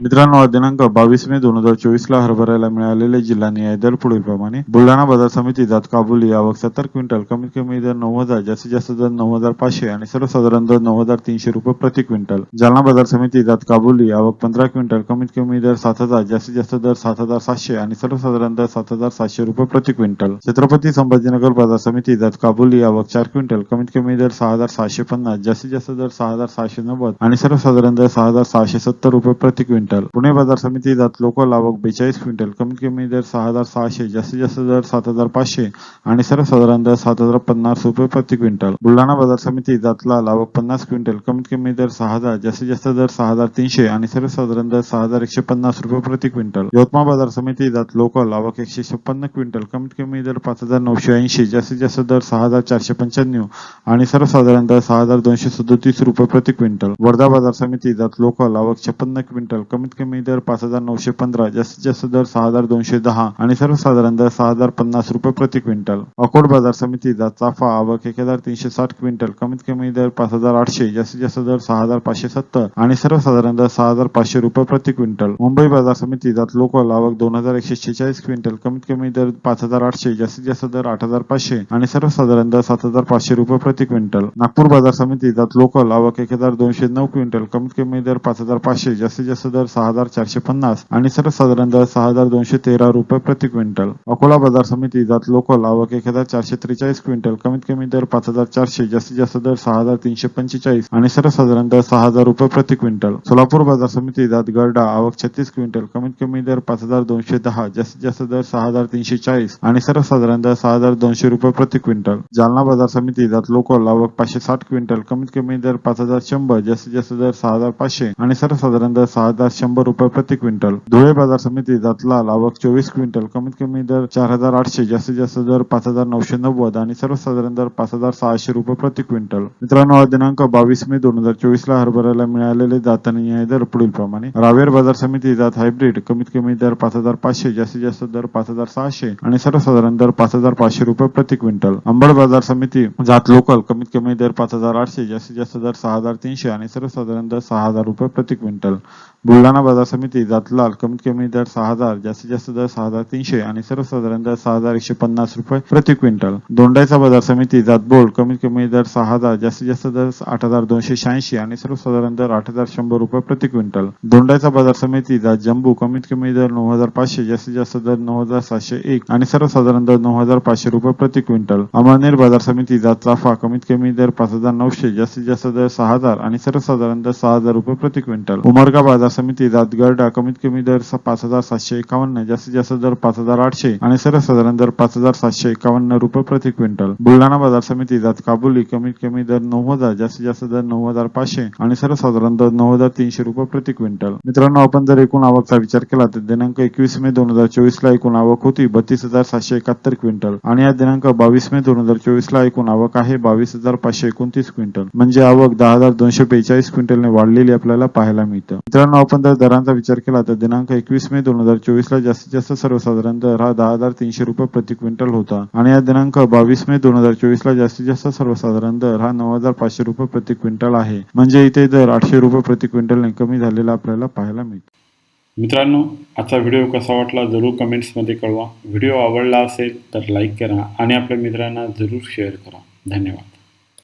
मित्रांनो दिनांक बावीस मे दोन हजार चोवीस ला हरभऱ्याला मिळालेले जिल्हा न्याय दर पुढील प्रमाणे. बुलढाणा बाजार समिती जात काबुली आवक सत्तर क्विंटल कमीत कमी दर नऊ हजार जास्तीत जास्त दर नऊ हजार पाचशे आणि सर्वसाधारण दर नऊ हजार तीनशे रुपये प्रति क्विंटल. जालना बाजार समिती जात काबुली आवक पंधरा क्विंटल कमीत कमी दर सात हजार जास्तीत जास्त दर सात हजार सातशे आणि सर्वसाधारण दर सात हजार सातशे रुपये प्रति क्विंटल. छत्रपती संभाजीनगर बाजार समिती जात काबुली आवक चार क्विंटल कमीत कमी दर सहा हजार सहाशे पन्नास जास्तीत जास्त दर सहा हजार सहाशे नव्वद आणि सर्वसाधारण दर सहा हजार सहाशे सत्तर रुपये प्रति क्विंटल. पुणे बाजार समिती जात लोकल आवक बेचाळीस क्विंटल. कमीत कमी दर सहा हजार सहाशे जास्तीत जास्त दर सात हजार पाचशे आणि सर्वसाधारण दर सात हजार पन्नास रुपये प्रति क्विंटल. बुलढाणा बाजार समिती जात लाल आवक पन्नास क्विंटल. कमीत कमी दर सहा हजार जास्तीत जास्त दर सहा हजार तीनशे आणि सर्वसाधारण दर सहा हजार एकशे पन्नास रुपये प्रति क्विंटल. यवतमाळ बाजार समिती जात लोकल आवक एकशे छप्पन्न क्विंटल. कमीत कमी दर पाच हजार नऊशे ऐंशी जास्तीत जास्त दर सहा हजार चारशे पंच्याण्णव आणि सर्वसाधारण दर सहा हजार दोनशे सदोतीस रुपये प्रति क्विंटल. वर्धा बाजार समिती जात लोकल आवक छप्पन्न क्विंटल. कमीत कमी दर पाच हजार नऊशे पंधरा जास्तीत जास्त दर सहा हजार दोनशे दहा आणि सर्वसाधारण दर सहा हजार पन्नास रुपये प्रति क्विंटल. अकोट बाजार समिती जात चाफा आवक एक हजार तीनशे साठ क्विंटल. कमीत कमी दर पाच हजार आठशे जास्तीत जास्त दर सहा हजार पाचशे सत्तर आणि सर्वसाधारण दर सहा हजार पाचशे रुपये प्रति क्विंटल. मुंबई बाजार समिती जात लोकल आवक दोन हजार एकशे शेहेचाळीस क्विंटल. कमीत कमी दर पाच हजार आठशे जास्तीत जास्त दर आठ हजार पाचशे आणि सर्वसाधारण दर सात हजार पाचशे रुपये प्रति क्विंटल. नागपूर बाजार समिती जात लोकल आवक एक हजार दोनशे नऊ क्विंटल. कमीत कमी दर पाच हजार पाचशे जास्तीत जास्त दर सहा हजार चारशे पन्नास आणि सर्वसाधारण दर सहा हजार दोनशे तेरा रुपये प्रति क्विंटल. अकोला बाजार समिती जात लोकल आवक एक हजार चारशे त्रेचाळीस क्विंटल. कमीत कमी दर पाच हजार चारशे जास्तीत जास्त दर सहा हजार तीनशे पंचेचाळीस आणि सर्वसाधारण दर सहा हजार रुपये प्रति क्विंटल. सोलापूर बाजार समिती जात गरडा आवक छत्तीस क्विंटल. कमीत कमी दर पाच हजार दोनशे दहा जास्तीत जास्त दर सहा हजार तीनशे चाळीस आणि सर्वसाधारण दर सहा हजार दोनशे रुपये प्रति क्विंटल. जालना बाजार समिती जात लोकल आवक पाचशे साठ क्विंटल. कमीत कमी दर पाच हजार शंभर जास्तीत जास्त दर सहा हजार पाचशे आणि सर्वसाधारण दर सहा हजार शंभर रुपये प्रति क्विंटल. धुळे बाजार समिती जात लावक चोवीस क्विंटल. कमीत कमी दर चार हजार आठशे जास्तीत जास्त दर पाच हजार नऊशे नव्वद आणि सर्वसाधारण दर पाच हजार सहाशे रुपये प्रति क्विंटल. मित्रांनो दिनांक बावीस मे दोन हजार चोवीस ला हरभऱ्याला मिळालेले जाताना दर पुढील प्रमाणे रावेर बाजार समिती जात हायब्रिड. कमीत कमी दर पाच हजार पाचशे जास्तीत जास्त दर पाच हजार सहाशे आणि सर्वसाधारण दर पाच हजार पाचशे रुपये प्रति क्विंटल. अंबड बाजार समिती जात लोकल. कमीत कमी दर पाच हजार आठशे जास्तीत जास्त दर सहा हजार तीनशे आणि सर्वसाधारण दर सहा हजार रुपये प्रति क्विंटल. बुलढाणा बाजार समिती जातलाल कमीत कमी दर सहा हजार जास्तीत जास्त दर सहा हजार तीनशे आणि सर्वसाधारण दर सहा हजार एकशे पन्नास रुपये प्रति क्विंटल. दोंडायचा बाजार समिती जातबोल कमीत कमी दर सहा हजार जास्तीत जास्त दर आठ हजार दोनशे शहाऐंशी आणि सर्वसाधारण दर आठ हजार शंभर रुपये प्रति क्विंटल. दोंडायचा बाजार समिती जात जम्बू कमीत कमी दर नऊ हजार पाचशे जास्तीत जास्त दर नऊ हजार सातशे एक आणि सर्वसाधारण दर नऊ हजार पाचशे रुपये प्रति क्विंटल. अमळनेर बाजार समिती जात चाफा कमीत कमी दर पाच हजार नऊशे जास्तीत जास्त दर सहा हजार आणि सर्वसाधारण दर सहा हजार रुपये प्रति क्विंटल. उमरगा बाजार समिती जात गरडा कमीत कमी दर पाच हजार सातशे एकावन्न जास्तीत जास्त दर पाच हजार आठशे आणि सर्वसाधारण दर पाच हजार सातशे एकावन्न रुपये प्रति क्विंटल. बुलढाणा बाजार समिती जात काबुली कमीत कमी दर नऊ हजार जास्तीत जास्त दर नऊ हजार पाचशे आणि सर्वसाधारण दर नऊ हजार तीनशे रुपये प्रति क्विंटल. मित्रांनो आपण जर एकूण आवकचा विचार केला तर दिनांक एकवीस मे दोन हजार चोवीस ला एकूण आवक होती बत्तीस हजार सातशे एकाहत्तर क्विंटल आणि या दिनांक बावीस मे दोन हजार चोवीस ला एकूण आवक आहे बावीस हजार पाचशे एकोणतीस क्विंटल. म्हणजे आवक दहा हजार दोनशे बेचाळीस क्विंटलने वाढलेली आपल्याला पाहायला मिळतं. मित्रांनो आपण एकंदर दरांचा विचार केला तर दिनांक एकवीस मे दोन हजार चोवीस ला जास्तीत जास्त सर्वसाधारण दर हा दहा हजार तीनशे रुपये प्रति क्विंटल होता. आणि या दिनांक बावीस मे दोन हजार चोवीस ला जास्तीत जास्त सर्वसाधारण दर हा नऊ हजार पाचशे रुपये प्रति क्विंटल आहे. म्हणजे इथे दर आठशे रुपये प्रति क्विंटलने कमी झालेला आपल्याला पाहायला मिळतो. मित्रांनो आजचा व्हिडिओ कसा वाटला जरूर कमेंट्समध्ये कळवा. व्हिडिओ आवडला असेल तर लाईक करा आणि आपल्या मित्रांना जरूर शेअर करा. धन्यवाद.